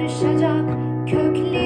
karışacak kökleri